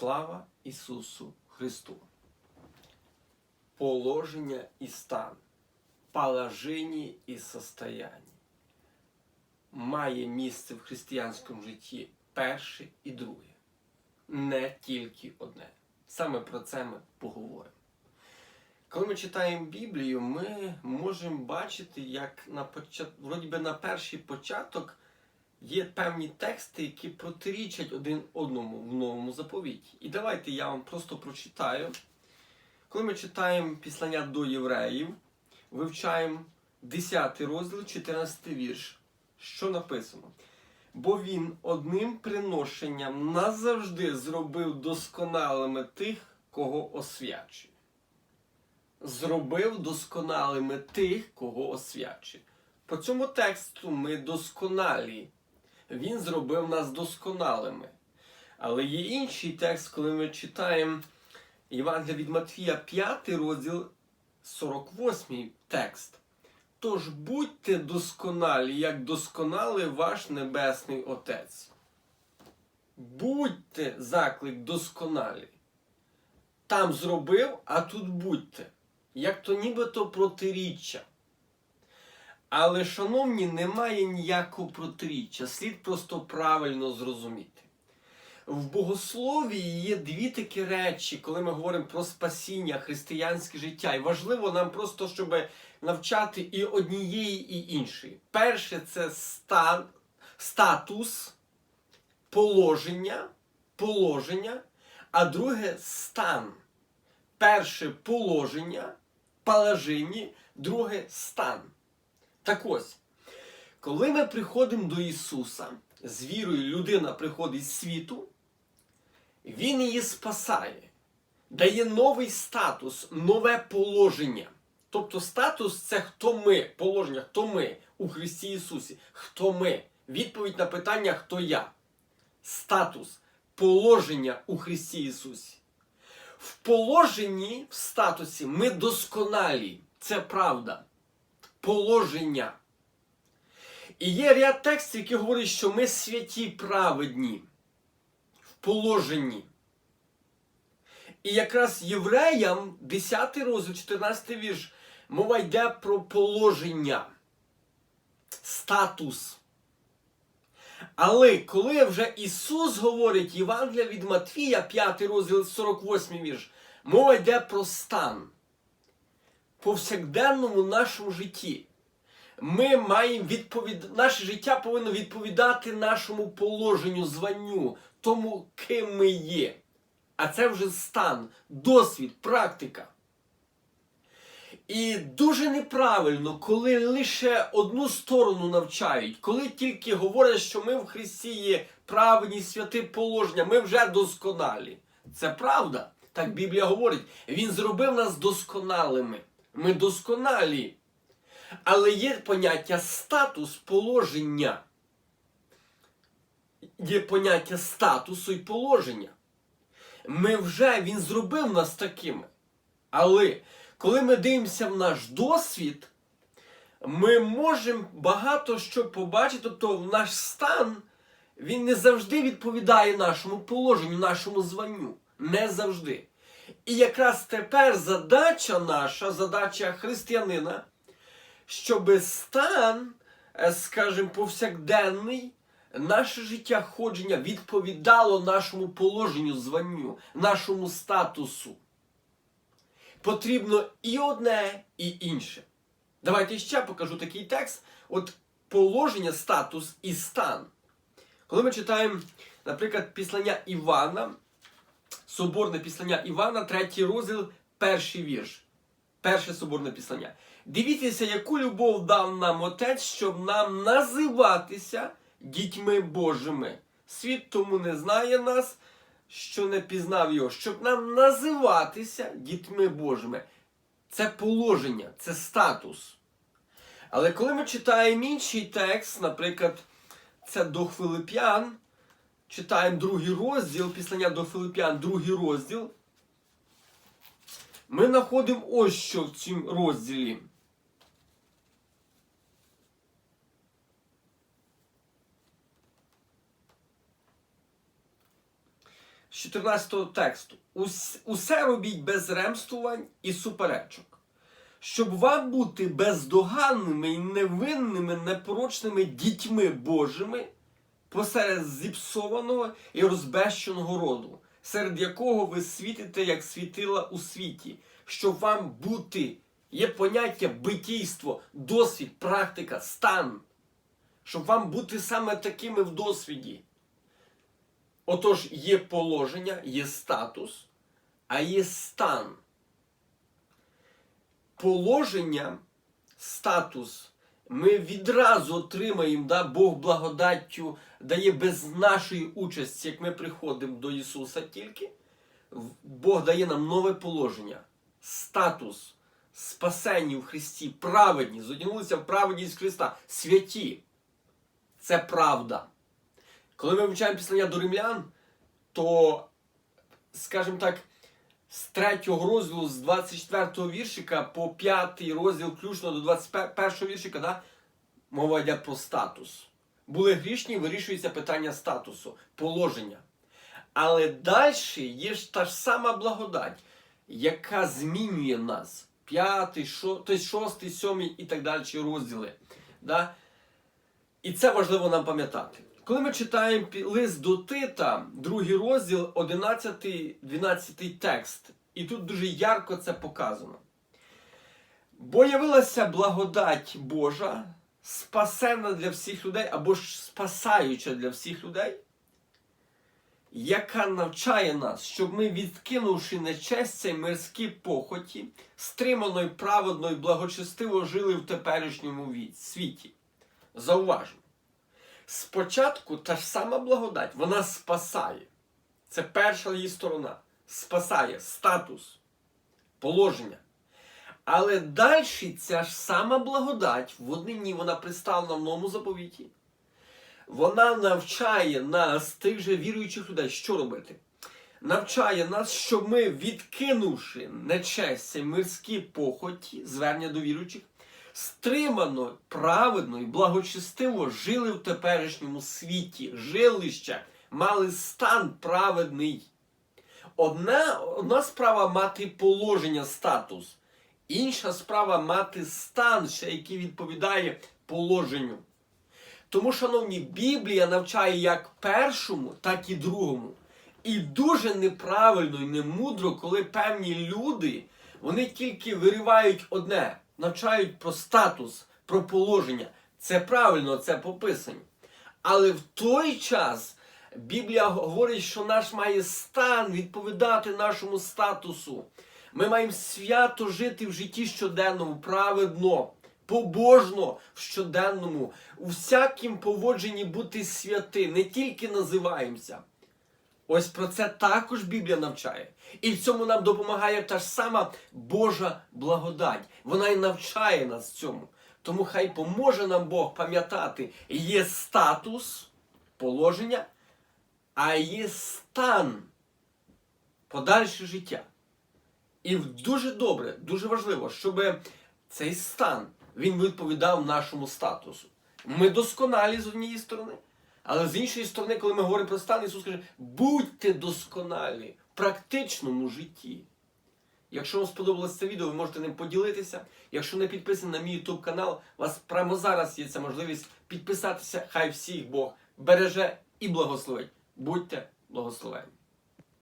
Слава Ісусу Христу! Положення і стан, положення і состояння має місце в християнському житті перше і друге, не тільки одне. Саме про це ми поговоримо. Коли ми читаємо Біблію, ми можемо бачити, як на почат... вроді би на перший початок є певні тексти, які протирічать один одному в новому заповіті. І давайте я вам просто прочитаю. Коли ми читаємо післання до євреїв, вивчаємо 10 розділ, 14 вірш, що написано. Бо він одним приношенням назавжди зробив досконалими тих, кого освячує. Зробив досконалими тих, кого освячує. По цьому тексту ми досконалі. Він зробив нас досконалими. Але є інший текст, коли ми читаємо Євангелія від Матфія, 5 розділ, 48 текст. Тож будьте досконалі, як досконалий ваш Небесний Отець. Будьте заклик досконалі. Там зробив, а тут будьте. Як то нібито протиріччя. Але, шановні, немає ніякого протиріччя. Слід просто правильно зрозуміти. В богословії є дві такі речі, коли ми говоримо про спасіння, християнське життя. І важливо нам просто, щоб навчати і однієї, і іншої. Перше це стан, статус, положення, положення, а друге стан. Перше положення, положення, друге стан. Так ось, коли ми приходимо до Ісуса, з вірою людина приходить з світу, Він її спасає, дає новий статус, нове положення. Тобто статус це хто ми, положення, хто ми у Христі Ісусі. Хто ми? Відповідь на питання хто я. Статус, положення у Христі Ісусі. В положенні, в статусі ми досконалі. Це правда. Положення. І є ряд текстів, які говорять, що ми святі праведні в положенні. І якраз євреям, 10 розділ, 14 вірш, мова йде про положення, статус. Але коли вже Ісус говорить Євангелія від Матвія, 5 розділ 48 вірш, мова йде про стан. Повсякденному нашому житті. Ми маємо відповід... Наше життя повинно відповідати нашому положенню, званню, тому, ким ми є. А це вже стан, досвід, практика. І дуже неправильно, коли лише одну сторону навчають, коли тільки говорять, що ми в Христі є праведні святи положення, ми вже досконалі. Це правда. Так Біблія говорить. Він зробив нас досконалими. Ми досконалі. Але є поняття статус положення. Є поняття статусу і положення. Ми вже, Він зробив нас такими. Але коли ми дивимося в наш досвід, ми можемо багато що побачити, тобто наш стан, він не завжди відповідає нашому положенню, нашому званню. Не завжди. І якраз тепер задача наша, задача християнина, щоб стан, е, скажімо, повсякденний, наше життя ходження відповідало нашому положенню, званню, нашому статусу. Потрібно і одне, і інше. Давайте ще покажу такий текст. От положення, статус і стан. Коли ми читаємо, наприклад, післання Івана, соборне післання Івана, третій розділ, перший вірш. Перше соборне післання. Дивіться, яку любов дав нам Отець, щоб нам називатися дітьми Божими. Світ тому не знає нас, що не пізнав його, щоб нам називатися дітьми Божими. Це положення, це статус. Але коли ми читаємо інший текст, наприклад, це до Филип'ян, читаємо другий розділ, післання до Филип'ян, другий розділ, ми знаходимо ось що в цьому розділі. З 14 тексту. Усе робіть без ремствувань і суперечок, щоб вам бути бездоганними і невинними, непорочними дітьми Божими посеред зіпсованого і розбещеного роду, серед якого ви світите, як світила у світі, щоб вам бути, є поняття битійство, досвід, практика, стан, щоб вам бути саме такими в досвіді. Отож, є положення, є статус, а є стан. Положення, статус ми відразу отримаємо, да, Бог благодаттю дає без нашої участі, як ми приходимо до Ісуса тільки. Бог дає нам нове положення, статус, спасені в Христі, праведні, зодягнулися в праведність Христа, святі. Це правда. Коли ми вивчаємо післання до римлян, то, скажімо так, з третього розділу, з 24 віршика по п'ятий розділ, включно до 21 віршика, да, мова йде про статус. Були грішні, вирішується питання статусу, положення. Але далі є ж та ж сама благодать, яка змінює нас. П'ятий, тобто шостий, сьомий і так далі розділи. Да? І це важливо нам пам'ятати. Коли ми читаємо лист до Тита, другий розділ, 11-12 текст, і тут дуже ярко це показано. Бо явилася благодать Божа, спасена для всіх людей, або ж спасаюча для всіх людей, яка навчає нас, щоб ми, відкинувши нечестя й мирські похоті, стримано й праведно й благочестиво жили в теперішньому світі. Зауважмо. Спочатку та ж сама благодать, вона спасає. Це перша її сторона. Спасає статус, положення. Але далі ця ж сама благодать, в однині вона представлена в новому заповіті. Вона навчає нас, тих же віруючих людей, що робити? Навчає нас, щоб ми, відкинувши нечестя, мирські похоті, звернення до віруючих, стримано, праведно і благочестиво жили в теперішньому світі, жилище, мали стан праведний. Одна, одна справа мати положення, статус, інша справа мати стан, ще який відповідає положенню. Тому, шановні, Біблія навчає як першому, так і другому. І дуже неправильно і немудро, коли певні люди вони тільки виривають одне, навчають про статус, про положення. Це правильно, це пописані. Але в той час Біблія говорить, що наш має стан відповідати нашому статусу. Ми маємо свято жити в житті щоденному, праведно, побожно в щоденному, у всякім поводженні бути святи, не тільки називаємося. Ось про це також Біблія навчає. І в цьому нам допомагає та ж сама Божа благодать. Вона і навчає нас цьому. Тому хай поможе нам Бог пам'ятати, є статус, положення, а є стан, подальше життя. І дуже добре, дуже важливо, щоб цей стан він відповідав нашому статусу. Ми досконалі з однієї сторони, але з іншої сторони, коли ми говоримо про стан, Ісус каже, будьте досконалі в практичному житті. Якщо вам сподобалось це відео, ви можете ним поділитися. Якщо не підписані на мій YouTube канал, у вас прямо зараз є ця можливість підписатися. Хай всіх Бог береже і благословить. Будьте благословені.